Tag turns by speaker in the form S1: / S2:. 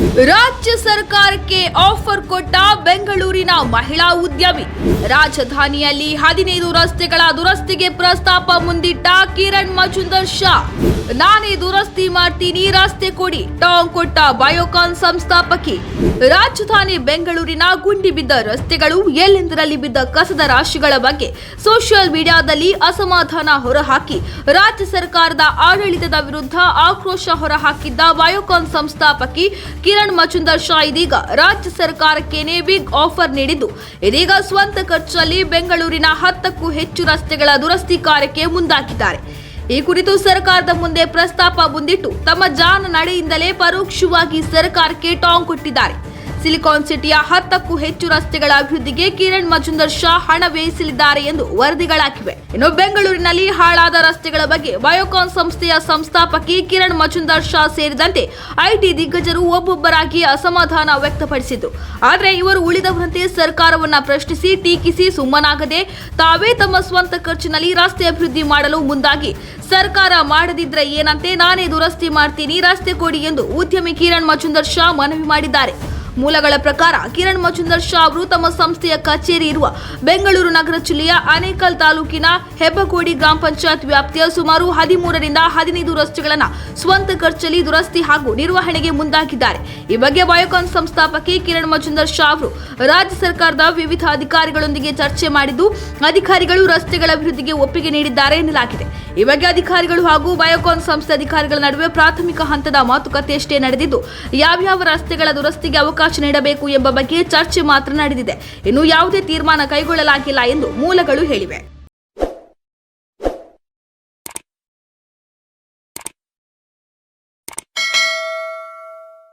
S1: ರಾಜ್ಯ ಸರ್ಕಾರಕ್ಕೆ ಆಫರ್ ಕೊಟ್ಟ ಬೆಂಗಳೂರಿನ ಮಹಿಳಾ ಉದ್ಯಮಿ. ರಾಜಧಾನಿಯಲ್ಲಿ ಹದಿನೈದು ರಸ್ತೆಗಳ ದುರಸ್ತಿಗೆ ಪ್ರಸ್ತಾಪ ಮುಂದಿಟ್ಟ ಕಿರಣ್ ಮಜುಂದರ್ ಶಾ. ನಾನೇ ದುರಸ್ತಿ ಮಾಡ್ತೀನಿ, ರಸ್ತೆ ಕೊಡಿ, ಟಾಂಗ್ ಕೊಟ್ಟ ಬಯೋಕಾನ್ ಸಂಸ್ಥಾಪಕಿ. ರಾಜಧಾನಿ ಬೆಂಗಳೂರಿನ ಗುಂಡಿ ಬಿದ್ದ ರಸ್ತೆಗಳು ಎಲ್ಲೆಂದರಲ್ಲಿ ಬಿದ್ದ ಕಸದ ರಾಶಿಗಳ ಬಗ್ಗೆ ಸೋಷಿಯಲ್ ಮೀಡಿಯಾದಲ್ಲಿ ಅಸಮಾಧಾನ ಹೊರಹಾಕಿ, ರಾಜ್ಯ ಸರ್ಕಾರದ ಆಡಳಿತದ ವಿರುದ್ಧ ಆಕ್ರೋಶ ಹೊರಹಾಕಿದ್ದ ಬಯೋಕಾನ್ ಸಂಸ್ಥಾಪಕಿ ಕಿರಣ್ ಮಜುಂದರ್ ಶಾ ಇದೀಗ ರಾಜ್ಯ ಸರ್ಕಾರಕ್ಕೇನೆ ಬಿಗ್ ಆಫರ್ ನೀಡಿದ್ದು. ಇದೀಗ ಸ್ವಂತ ಖರ್ಚಲ್ಲಿ ಬೆಂಗಳೂರಿನ ಹತ್ತಕ್ಕೂ ಹೆಚ್ಚು ರಸ್ತೆಗಳ ದುರಸ್ತಿ ಕಾರ್ಯಕ್ಕೆ ಮುಂದಾಗಿದ್ದಾರೆ. ಈ ಕುರಿತು ಸರ್ಕಾರದ ಮುಂದೆ ಪ್ರಸ್ತಾಪ ಮುಂದಿಟ್ಟು ತಮ್ಮ ಜಾನ ನಡೆಯಿಂದಲೇ ಪರೋಕ್ಷವಾಗಿ ಸರ್ಕಾರಕ್ಕೆ ಟಾಂಗ್ ಕೊಟ್ಟಿದ್ದಾರೆ. ಸಿಲಿಕಾನ್ ಸಿಟಿಯ ಹತ್ತಕ್ಕೂ ಹೆಚ್ಚು ರಸ್ತೆಗಳ ಅಭಿವೃದ್ಧಿಗೆ ಕಿರಣ್ ಮಜುಂದರ್ ಶಾ ಹಣ ವ್ಯಯಿಸಲಿದ್ದಾರೆ ಎಂದು ವರದಿಗಳಾಗಿವೆ. ಇನ್ನು ಬೆಂಗಳೂರಿನಲ್ಲಿ ಹಾಳಾದ ರಸ್ತೆಗಳ ಬಗ್ಗೆ ಬಯೋಕಾನ್ ಸಂಸ್ಥೆಯ ಸಂಸ್ಥಾಪಕಿ ಕಿರಣ್ ಮಜುಂದರ್ ಶಾ ಸೇರಿದಂತೆ ಐಟಿ ದಿಗ್ಗಜರು ಒಬ್ಬೊಬ್ಬರಾಗಿ ಅಸಮಾಧಾನ ವ್ಯಕ್ತಪಡಿಸಿದ್ದು. ಆದರೆ ಇವರು ಉಳಿದವರಂತೆ ಸರ್ಕಾರವನ್ನ ಪ್ರಶ್ನಿಸಿ ಟೀಕಿಸಿ ಸುಮ್ಮನಾಗದೆ ತಾವೇ ತಮ್ಮ ಸ್ವಂತ ಖರ್ಚಿನಲ್ಲಿ ರಸ್ತೆ ಅಭಿವೃದ್ಧಿ ಮಾಡಲು ಮುಂದಾಗಿ ಸರ್ಕಾರ ಮಾಡದಿದ್ರೆ ಏನಂತೆ ನಾನೇ ದುರಸ್ತಿ ಮಾಡ್ತೀನಿ, ರಸ್ತೆ ಕೊಡಿ ಎಂದು ಉದ್ಯಮಿ ಕಿರಣ್ ಮಜುಂದರ್ ಶಾ ಮನವಿ ಮಾಡಿದ್ದಾರೆ. ಮೂಲಗಳ ಪ್ರಕಾರ ಕಿರಣ್ ಮಜುಂದರ್ ಶಾ ಅವರು ತಮ್ಮ ಸಂಸ್ಥೆಯ ಕಚೇರಿ ಇರುವ ಬೆಂಗಳೂರು ನಗರ ಜಿಲ್ಲೆಯ ಅನೇಕಲ್ ತಾಲೂಕಿನ ಹೆಬ್ಬಗೋಡಿ ಗ್ರಾಮ ಪಂಚಾಯತ್ ವ್ಯಾಪ್ತಿಯ ಸುಮಾರು ಹದಿಮೂರರಿಂದ ಹದಿನೈದು ರಸ್ತೆಗಳನ್ನು ಸ್ವಂತ ಖರ್ಚಲ್ಲಿ ದುರಸ್ತಿ ಹಾಗೂ ನಿರ್ವಹಣೆಗೆ ಮುಂದಾಗಿದ್ದಾರೆ. ಈ ಬಗ್ಗೆ ಬಯೋಕಾನ್ ಸಂಸ್ಥಾಪಕಿ ಕಿರಣ್ ಮಜುಂದರ್ ಶಾ ಅವರು ರಾಜ್ಯ ಸರ್ಕಾರದ ವಿವಿಧ ಅಧಿಕಾರಿಗಳೊಂದಿಗೆ ಚರ್ಚೆ ಮಾಡಿದ್ದು, ಅಧಿಕಾರಿಗಳು ರಸ್ತೆಗಳ ಅಭಿವೃದ್ಧಿಗೆ ಒಪ್ಪಿಗೆ ನೀಡಿದ್ದಾರೆ ಎನ್ನಲಾಗಿದೆ. ಈ ಬಗ್ಗೆ ಅಧಿಕಾರಿಗಳು ಹಾಗೂ ಬಯೋಕಾನ್ ಸಂಸ್ಥೆ ಅಧಿಕಾರಿಗಳ ನಡುವೆ ಪ್ರಾಥಮಿಕ ಹಂತದ ಮಾತುಕತೆಯಷ್ಟೇ ನಡೆದಿದ್ದು, ಯಾವ್ಯಾವ ರಸ್ತೆಗಳ ದುರಸ್ತಿಗೆ ಅವಕಾಶ ನೀಡಬೇಕು ಎಂಬ ಬಗ್ಗೆ ಚರ್ಚೆ ಮಾತ್ರ ನಡೆದಿದೆ. ಇನ್ನು ಯಾವುದೇ ತೀರ್ಮಾನ ಕೈಗೊಳ್ಳಲಾಗಿಲ್ಲ ಎಂದು ಮೂಲಗಳು ಹೇಳಿವೆ.